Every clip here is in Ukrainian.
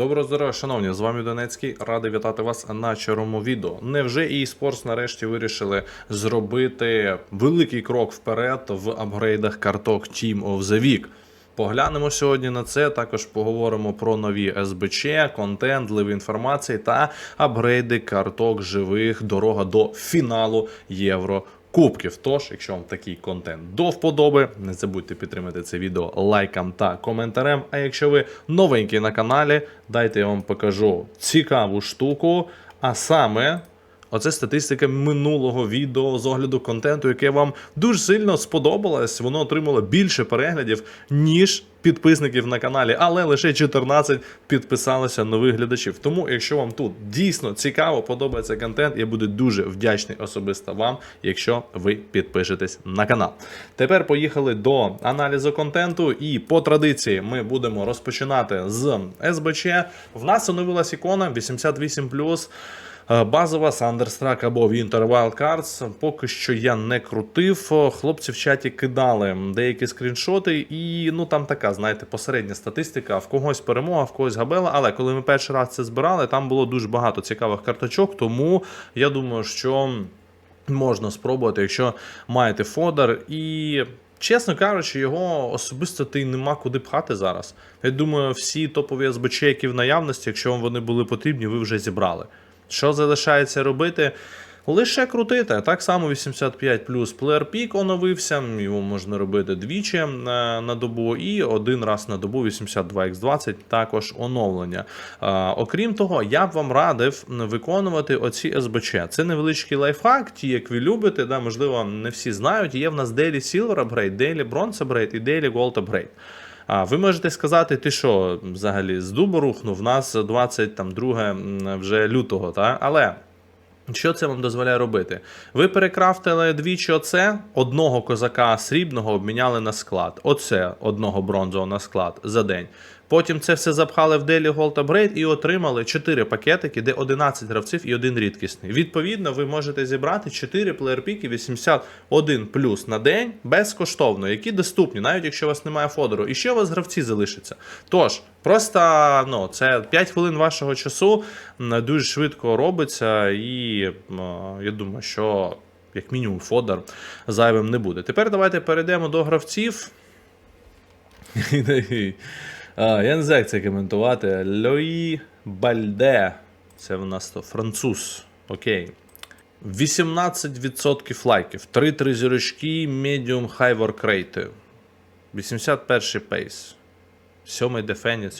Доброго здоров'я, шановні! З вами Донецький. Радий вітати вас на чорному відео. Невже eSports нарешті вирішили зробити великий крок вперед в апгрейдах карток Team of the Week? Поглянемо сьогодні на це. Також поговоримо про нові СБЧ, контент, ливи інформації та апгрейди карток живих. Дорога до фіналу Євро. Кубків. Тож, якщо вам такий контент до вподоби, не забудьте підтримати це відео лайком та коментарем. А якщо ви новенький на каналі, дайте я вам покажу цікаву штуку. А саме, оце статистика минулого відео з огляду контенту, яке вам дуже сильно сподобалось. Воно отримало більше переглядів, ніж підписників на каналі, але лише 14 підписалося нових глядачів. Тому, якщо вам тут дійсно цікаво, подобається контент, я буду дуже вдячний особисто вам, якщо ви підпишетесь на канал. Тепер поїхали до аналізу контенту, і по традиції ми будемо розпочинати з СБЧ. В нас оновилась ікона 88+. Е, Базова Thunderstruck або Winter Wildcards. Поки що я не крутив. Хлопці в чаті кидали деякі скріншоти, і ну там така, знаєте, посередня статистика. В когось перемога, в когось габела. Але коли ми перший раз це збирали, там було дуже багато цікавих карточок. Тому я думаю, що можна спробувати, якщо маєте фодер і. Чесно кажучи, його особисто ти нема куди пхати зараз. Я думаю, всі топові СБЧ, які в наявності, якщо вам вони були потрібні, ви вже зібрали. Що залишається робити? Лише крутити. Так само 85 плюс Peak оновився. Його можна робити двічі е, на добу, і один раз на добу 82x20 також оновлення. Е, Окрім того, я б вам радив виконувати оці СБЧ. Це невеличкий лайфхак, ті, як ви любите, да, можливо, не всі знають. Є в нас Daily Silver Upgrade, Daily Bronze Upgrade і Daily Gold Upgrade. А ви можете сказати, ти що взагалі з дубу рухнув? У нас 22 вже лютого, та? але. Що це вам дозволяє робити? Ви перекрафтили двічі оце, одного козака срібного обміняли на склад. Оце одного бронзового на склад за день. Потім це все запхали в Daily Gold Upgrade і отримали 4 пакетики, де 11 гравців і один рідкісний. Відповідно, ви можете зібрати 4 плеєрпіки 81 плюс на день безкоштовно, які доступні, навіть якщо у вас немає фодеру. І ще у вас гравці залишаться. Тож, просто ну, це 5 хвилин вашого часу дуже швидко робиться, і я думаю, що як мінімум фодер зайвим не буде. Тепер давайте перейдемо до гравців. Я не знаю, як це коментувати. Лої Бальде. Це в нас то француз. Окей. 18% лайків. 3-3 зірочки, медіум хай воркрейти. 81 пейс. Сьомий дефендінг.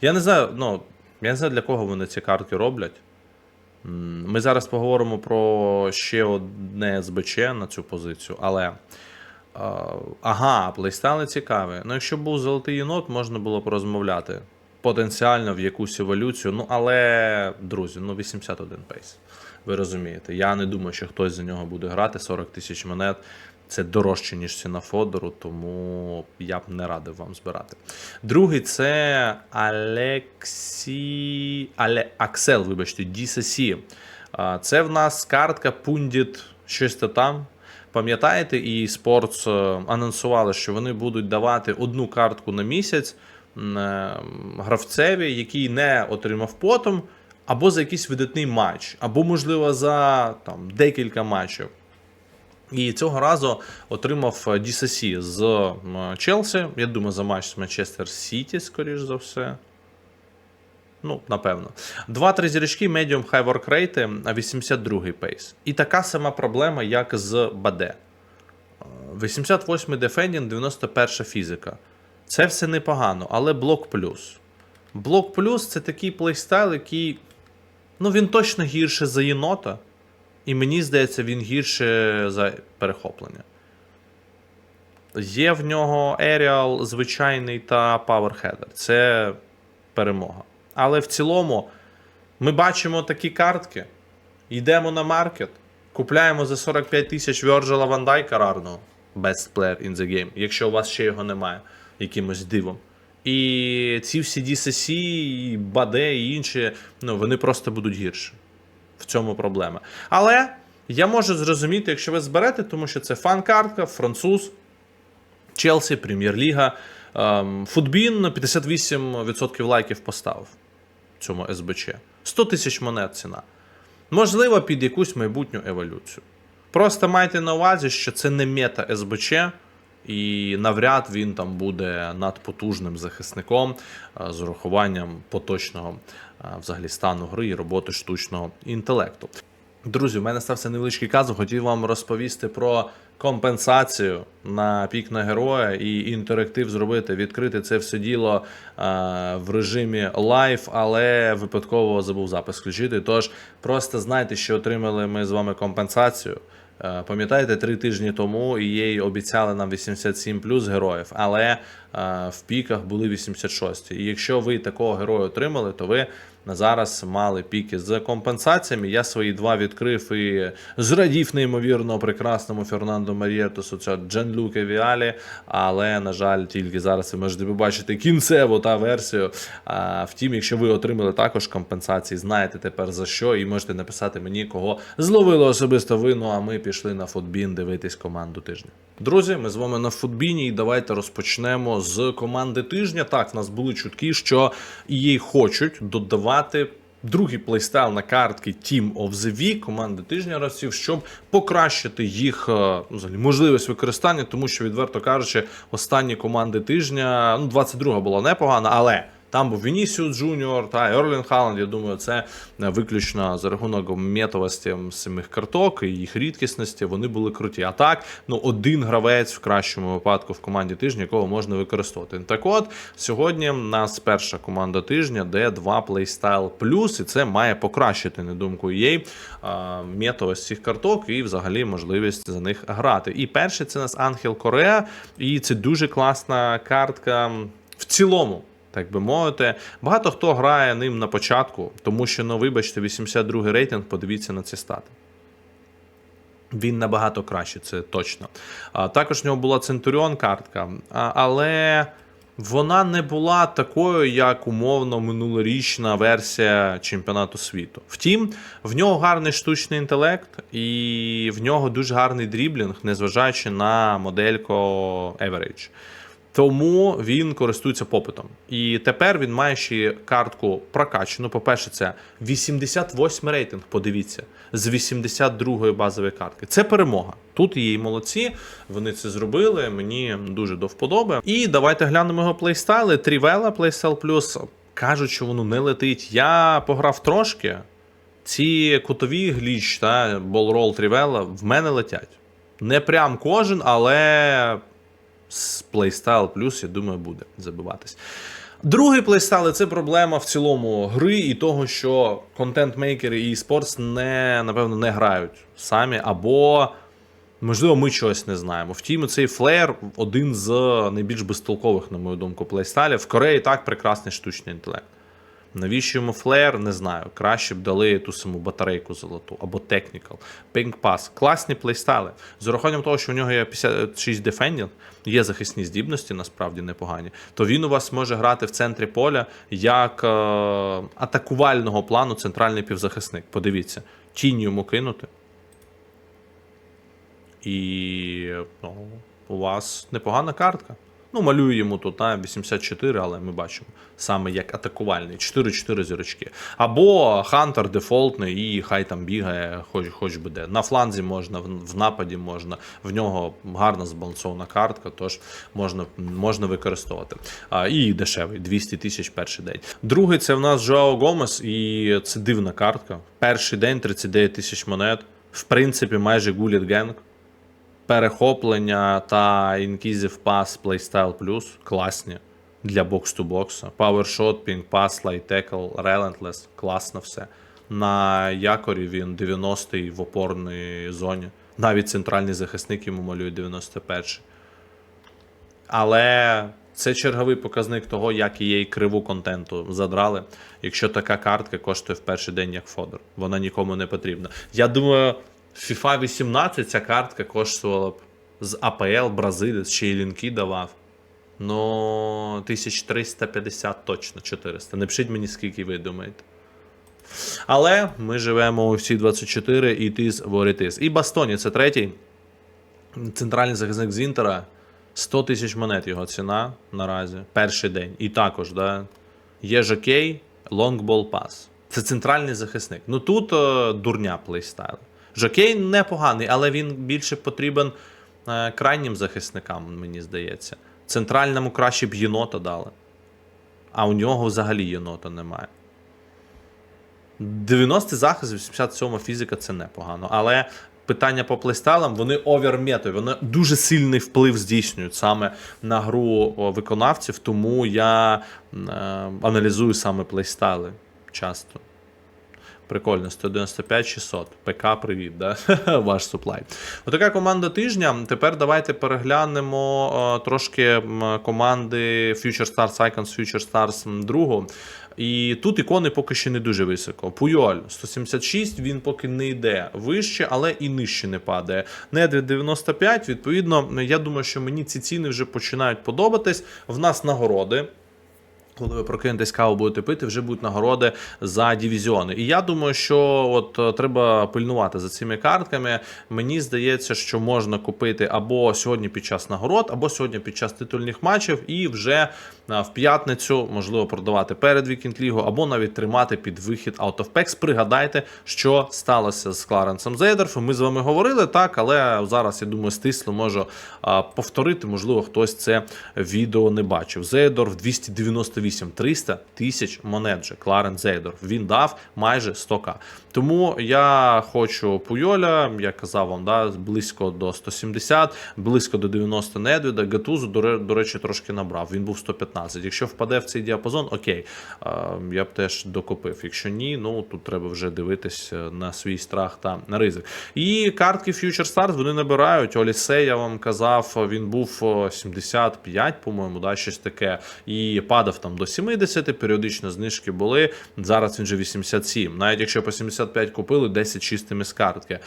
Я не знаю, ну, я не знаю, для кого вони ці картки роблять. Ми зараз поговоримо про ще одне СБЧ на цю позицію, але. Ага, плейстайли цікаві. Ну, якщо був золотий єнот, можна було б розмовляти. Потенціально в якусь еволюцію. Ну, але, друзі, ну 81 пейс. Ви розумієте, я не думаю, що хтось за нього буде грати 40 тисяч монет. Це дорожче, ніж ціна Фодору, тому я б не радив вам збирати. Другий це Алексі... Але... Аксел, вибачте. А, Це в нас картка Pundit щось там. Пам'ятаєте, і Sports е, анонсували, що вони будуть давати одну картку на місяць е, гравцеві, який не отримав потом, або за якийсь видатний матч, або, можливо, за там, декілька матчів. І цього разу отримав DCC з Челсі. Я думаю, за матч з Манчестер Сіті, скоріш за все. Ну, напевно. 2-3 зірочки, medium high work rate, а 82 пейс. І така сама проблема, як з Баде. 88 дефендінг, 91 фізика. Це все непогано, але блок плюс. Блок плюс це такий плейстайл, який. Ну, він точно гірше за єнота. І мені здається, він гірше за перехоплення. Є в нього Aerial звичайний та Power Header. Це перемога. Але в цілому ми бачимо такі картки, йдемо на маркет, купляємо за 45 тисяч Вьорджела Ван Дайка рарного, best player in the game, якщо у вас ще його немає, якимось дивом. І ці всі DCC, і Баде і інші, ну, вони просто будуть гірші. В цьому проблема. Але я можу зрозуміти, якщо ви зберете, тому що це фан-картка, француз, Челсі, Прем'єр-ліга. Ем, Футбін 58% лайків поставив. Цьому СБЧ. 100 тисяч монет ціна. Можливо, під якусь майбутню еволюцію. Просто майте на увазі, що це не мета СБЧ, і навряд він там буде надпотужним захисником е, з урахуванням поточного е, взагалі стану гри і роботи штучного інтелекту. Друзі, у мене стався невеличкий казу. Хотів вам розповісти про компенсацію на пік на героя і інтерактив зробити, відкрити це все діло е, в режимі лайв, але випадково забув запис включити. Тож просто знайте, що отримали ми з вами компенсацію. Е, Пам'ятаєте, три тижні тому їй обіцяли нам 87 плюс героїв, але е, в піках були 86. І якщо ви такого героя отримали, то ви на зараз мали піки з компенсаціями. Я свої два відкрив і зрадів неймовірно прекрасному Фернандо Марієтусу, це Джанлуке Віалі. Але, на жаль, тільки зараз ви можете побачити кінцеву та версію. А, втім, якщо ви отримали також компенсації, знаєте тепер за що, і можете написати мені, кого зловили особисто ви. Ну а ми пішли на футбін дивитись команду тижня. Друзі, ми з вами на футбіні, і давайте розпочнемо з команди тижня. Так, в нас були чутки, що її хочуть додавати. Другий плейстайл на картки Team of the Week команди тижня гравців, щоб покращити їх е, ну, взагалі, можливість використання, тому що, відверто кажучи, останні команди тижня, ну, 22 була непогана, але там був Вінісіус Джуніор та Ерлін Халанд. Я думаю, це е, виключно за рахунок метовості самих карток і їх рідкісності. Вони були круті. А так, ну один гравець в кращому випадку в команді тижня, якого можна використовувати. Так от сьогодні в нас перша команда тижня, де два плейстайл плюс, і це має покращити, на думку EA, а, метовість цих карток і взагалі можливість за них грати. І перший це у нас Ангел Корея, і це дуже класна картка в цілому. Так би мовити, багато хто грає ним на початку, тому що, ну, вибачте, 82 рейтинг, подивіться на ці стати. Він набагато краще, це точно. А, також в нього була Центуріон картка, а, але вона не була такою, як умовно минулорічна версія чемпіонату світу. Втім, в нього гарний штучний інтелект, і в нього дуже гарний дріблінг, незважаючи на модельку Average. Тому він користується попитом. І тепер він має ще картку прокачану. По-перше, це 88 рейтинг. Подивіться, з 82-ї базової картки. Це перемога. Тут її молодці. Вони це зробили. Мені дуже до вподоби. І давайте глянемо його плейстайли. Трівела плейстайл плюс. Кажуть, що воно не летить. Я пограв трошки. Ці кутові гліч та болрол Трівела в мене летять. Не прям кожен, але з плейстайл плюс, я думаю, буде забиватись. Другий плейстайл це проблема в цілому гри і того, що контент-мейкери і спортс не, напевно, не грають самі, або, можливо, ми чогось не знаємо. Втім, цей флеєр один з найбільш безтолкових, на мою думку, плейстайлів. В Кореї так прекрасний штучний інтелект. Навіщо йому флеєр, не знаю. Краще б дали ту саму батарейку золоту або Technical. Pink Pass. Класні плейстайли. З урахуванням того, що в нього є 56 дефендінг, є захисні здібності, насправді непогані, то він у вас може грати в центрі поля як е- атакувального плану центральний півзахисник. Подивіться, тінь йому кинути. І ну, у вас непогана картка. Ну, малюю йому тут а, 84, але ми бачимо саме як атакувальний. 4-4 зірочки. Або Хантер дефолтний, і хай там бігає, хоч хоч би де. На фланзі можна, в, нападі можна, в нього гарна збалансована картка, тож можна можна використовувати. А, І дешевий 200 тисяч перший день. Другий це в нас Жоао Гомес, і це дивна картка. Перший день 39 тисяч монет. В принципі, майже гуліт генг перехоплення та Inquisitive Pass Playstyle Plus класні для бокс-ту-бокса. Power Shot, Ping Pass, Light Tackle, Relentless, класно все. На якорі він 90-й в опорній зоні. Навіть центральний захисник йому малює 91-й. Але це черговий показник того, як її криву контенту задрали. Якщо така картка коштує в перший день як фодер, вона нікому не потрібна. Я думаю, FIFA 18 ця картка коштувала б з АПЛ бразилець, ще й лінки давав. Ну, 1350 точно 400. Не пишіть мені, скільки ви думаєте. Але ми живемо у всі 24 і тис ворітис. І Бастоні це третій. Центральний захисник з Інтера. 100 тисяч монет його ціна наразі. Перший день. І також, да, є Жокей, Ball Pass. Це центральний захисник. Ну тут е, дурня плейстайл. Жокей непоганий, але він більше потрібен е, крайнім захисникам, мені здається. Центральному краще б єнота дали. А у нього взагалі єнота немає. 90 захист, 87 фізика це непогано. Але питання по плейстайлам, вони оверметові, вони дуже сильний вплив здійснюють саме на гру виконавців, тому я е, аналізую саме плейстайли часто. Прикольно, 195 600. ПК, привіт, да? ваш суплай. Отака команда тижня. Тепер давайте переглянемо е, трошки команди Future Stars Icons, Future Stars м, другу. І тут ікони поки що не дуже високо. Пуйоль 176, він поки не йде вище, але і нижче не падає. Недвід 95, відповідно, я думаю, що мені ці ціни вже починають подобатись. В нас нагороди. Коли ви прокинетесь каву будете пити, вже будуть нагороди за дивізіони. І я думаю, що от е, треба пильнувати за цими картками. Мені здається, що можна купити або сьогодні під час нагород, або сьогодні під час титульних матчів, і вже е, в п'ятницю можливо продавати перед Вікінд Лігу, або навіть тримати під вихід Out of Packs. Пригадайте, що сталося з Кларенсом Зейдерфом. Ми з вами говорили так, але зараз я думаю, стисло можу повторити. Можливо, хтось це відео не бачив. Зейдорф 298 300 тисяч монет же. Кларен Зейдорф. Він дав майже 100к. Тому я хочу Пуйоля, я казав вам, да, близько до 170, близько до 90 Недвіда. Гатузу, до, речі, трошки набрав. Він був 115. Якщо впаде в цей діапазон, окей, я б теж докупив. Якщо ні, ну тут треба вже дивитись е, на свій страх та на ризик. І картки Future Stars вони набирають. Олісей, я вам казав, він був 75, по-моєму, да, щось таке. І падав там до 70, періодично знижки були. Зараз він вже 87. Навіть якщо по 75 купили, 10 чистими з картки.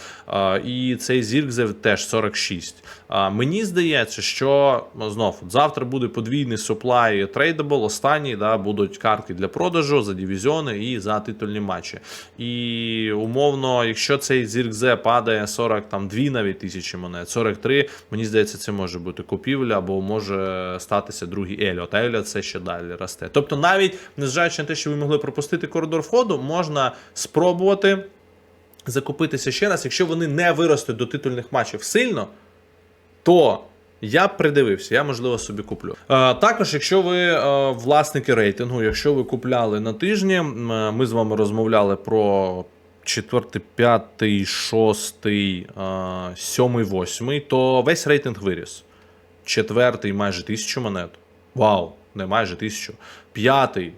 І цей Зіркзев теж 46. А, мені здається, що ну, знов завтра буде подвійний суплай трейдабл. Останній да, будуть картки для продажу за дивізіони і за титульні матчі. І умовно, якщо цей Зіркзе падає 42 навіть тисячі монет, 43, мені здається, це може бути купівля, або може статися другий Еліот. А Еліот це ще далі росте. Тобто, навіть незважаючи на те, що ви могли пропустити коридор входу, можна спробувати закупитися ще раз, якщо вони не виростуть до титульних матчів сильно, то я придивився, я можливо собі куплю. Е, також, якщо ви е, власники рейтингу, якщо ви купляли на тижні, е, ми з вами розмовляли про. Четвертий, п'ятий, шостий, е, сьомий, восьмий, то весь рейтинг виріс. Четвертий майже тисячу монет. Вау, не майже тисячу. П'ятий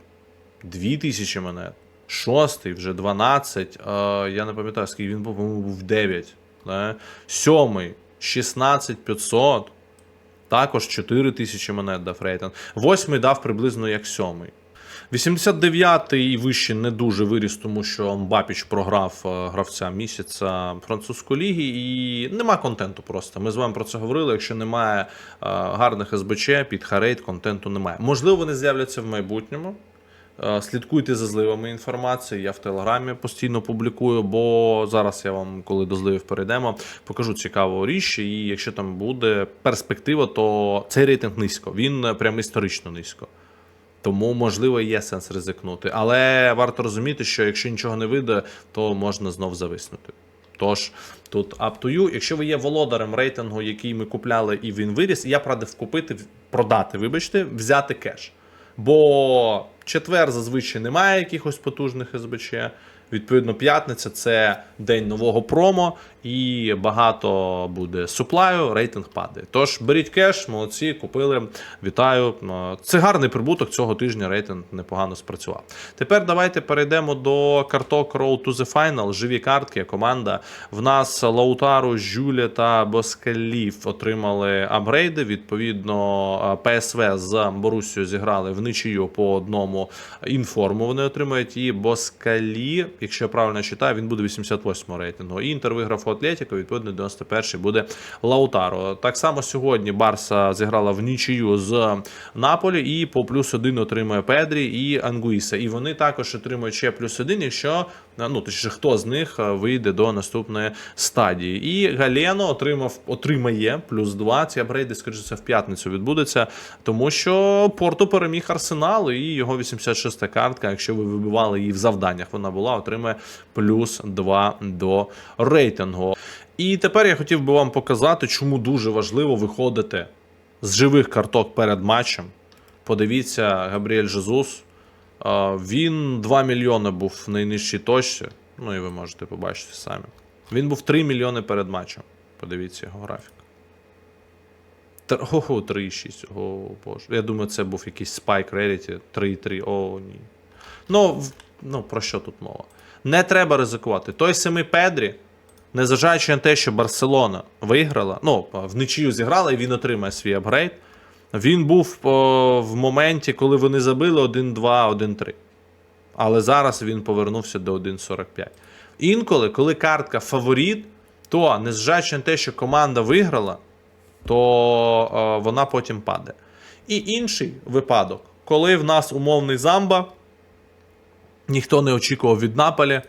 дві тисячі монет. Шостий вже 12. Е, я не пам'ятаю, скільки він був, по-моєму, був 9. Да? Сьомий 16500. Також 4 тисячі монет дав рейтинг. Восьмий дав приблизно як сьомий. 89-й і вище не дуже виріс, тому що Мбапіч програв е, гравця місяця французької ліги, і нема контенту просто. Ми з вами про це говорили. Якщо немає е, гарних СБЧ, під харейт, контенту немає. Можливо, вони з'являться в майбутньому. Е, Слідкуйте за зливами інформації. Я в телеграмі постійно публікую, бо зараз я вам, коли до зливів перейдемо, покажу цікаву річ. І якщо там буде перспектива, то цей рейтинг низько. Він прям історично низько. Тому, можливо, є сенс ризикнути. Але варто розуміти, що якщо нічого не вийде, то можна знов зависнути. Тож тут up to you. Якщо ви є володарем рейтингу, який ми купляли, і він виріс, я б купити, продати, вибачте, взяти кеш. Бо четвер зазвичай немає якихось потужних СБЧ. Відповідно, п'ятниця це день нового промо, і багато буде суплаю, рейтинг падає. Тож беріть кеш, молодці, купили. Вітаю. Е, Це гарний прибуток цього тижня. Рейтинг непогано спрацював. Тепер давайте перейдемо до карток Road to the Final. Живі картки. Команда. В нас Лаутару, Жюля та Боскалів отримали апгрейди. Відповідно, е, ПСВ з Борусією зіграли в нічию по одному інформу. Вони отримають і Боскалі. Якщо я правильно читаю, він буде 88 рейтингу. Інтер виграв у Атлетіко, відповідно, 91 буде Лаутаро. Так само сьогодні Барса зіграла в нічию з Наполі і по плюс один отримує Педрі і Ангуїса. І вони також отримують ще плюс один, якщо ну точніше, хто з них е, вийде до наступної стадії. І Галено отримав отримає плюс 2. Ці апгрейди, скоріше все, в п'ятницю відбудеться, тому що Порту переміг Арсенал, і його 86-та картка, якщо ви вибивали її в завданнях, вона була, отримає плюс 2 до рейтингу. І тепер я хотів би вам показати, чому дуже важливо виходити з живих карток перед матчем. Подивіться, Габріель Жезус. Він 2 мільйони був в найнижчій точці. Ну і ви можете побачити самі. Він був 3 мільйони перед матчем. Подивіться його графік. Ого, 3,6. О, боже. Я думаю, це був якийсь спайк Rarity 3,3. О, ні. Ну, ну, про що тут мова? Не треба ризикувати. Той самий Педрі, незважаючи на те, що Барселона виграла, ну, в нічию зіграла, і він отримає свій апгрейд. Він був о, в моменті, коли вони забили 1-2, 1-3. Але зараз він повернувся до 1.45. Інколи, коли картка фаворит, то незважаючи на те, що команда виграла, то е, вона потім падає. І інший випадок, коли в нас умовний замба, ніхто не очікував від Наполі,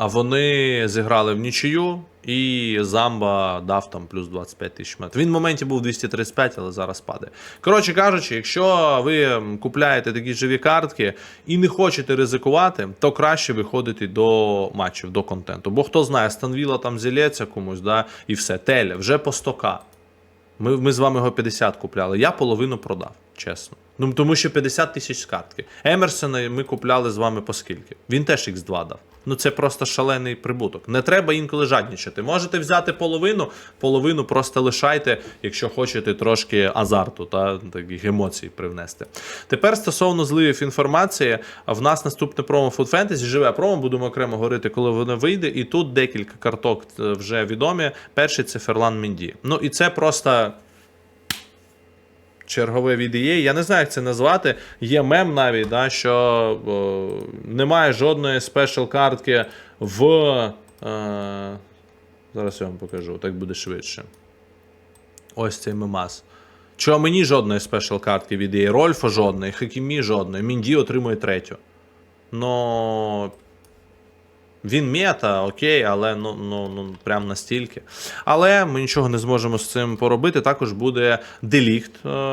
а вони зіграли в нічию, і Замба дав там плюс 25 тисяч метрів. Він в моменті був 235, але зараз падає. Коротше кажучи, якщо ви купляєте такі живі картки і не хочете ризикувати, то краще виходити до матчів, до контенту. Бо хто знає, Станвіла там зілється комусь, да, і все. Теля вже по 100к. Ми, ми з вами його 50 купляли. Я половину продав, чесно. Ну тому що 50 тисяч з картки. Емерсона ми купляли з вами по скільки? Він теж X2 дав. Ну це просто шалений прибуток. Не треба інколи жаднічати. Можете взяти половину, половину просто лишайте, якщо хочете трошки азарту та таких емоцій привнести. Тепер стосовно зливів інформації, в нас наступне промо Food Fantasy, живе промо, будемо окремо говорити, коли воно вийде. І тут декілька карток е, вже відомі. Перший це Ферлан Менді. Ну і це просто чергове від EA. Я не знаю, як це назвати. Є мем навіть, да, що о, немає жодної спешл картки в. Е, зараз я вам покажу, так буде швидше. Ось цей мемас. Чого мені жодної спешл картки від EA, Рольфа жодної, Хакімі жодної, Мінді отримує третю. Ну. Він мета, окей, але ну, ну, ну прям настільки. Але ми нічого не зможемо з цим поробити. Також буде делікт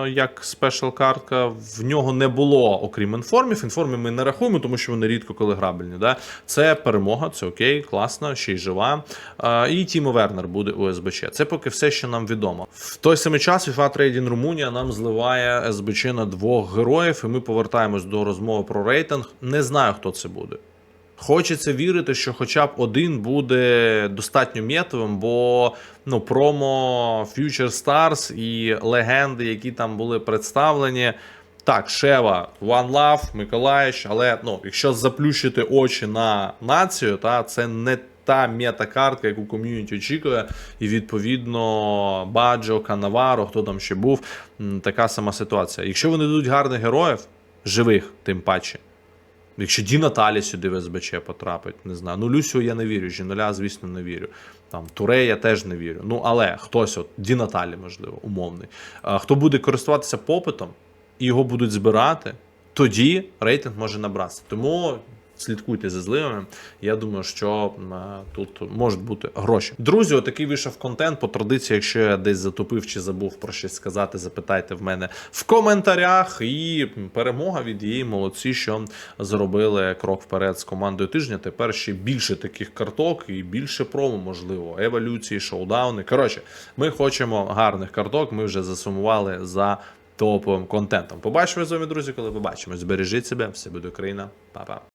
як спешл картка. В нього не було, окрім інформів. Інформів ми не рахуємо, тому що вони рідко коли грабельні. Да? Це перемога, це окей, класно, ще й жива. Е, і Тімо Вернер буде у СБЧ. Це поки все, що нам відомо. В той самий час FIFA Trading Румунія нам зливає СБЧ на двох героїв, і ми повертаємось до розмови про рейтинг. Не знаю, хто це буде. Хочеться вірити, що хоча б один буде достатньо м'єтовим, бо ну, промо Future Stars і легенди, які там були представлені. Так, Шева, One Love, Миколаївич, але ну, якщо заплющити очі на націю, та це не та мета-картка, яку ком'юніті очікує, і відповідно Баджо, Канаваро, хто там ще був, така сама ситуація. Якщо вони дадуть гарних героїв, живих, тим паче. Якщо Ді Наталі сюди в СБЧ потрапить, не знаю. Ну, Люсю я не вірю, Жіноля, звісно, не вірю. Там Туре я теж не вірю. Ну, але хтось, от Ді Наталі, можливо, умовний. А, хто буде користуватися попитом і його будуть збирати, тоді рейтинг може набратися. Тому слідкуйте за зливами. Я думаю, що е, тут можуть бути гроші. Друзі, отакий вийшов контент. По традиції, якщо я десь затупив чи забув про щось сказати, запитайте в мене в коментарях. І перемога від її молодці, що зробили крок вперед з командою тижня. Тепер ще більше таких карток і більше промо, можливо, еволюції, шоудауни. Коротше, ми хочемо гарних карток. Ми вже засумували за топовим контентом. Побачимо з вами, друзі, коли побачимо. Збережіть себе, все буде Україна, Па-па.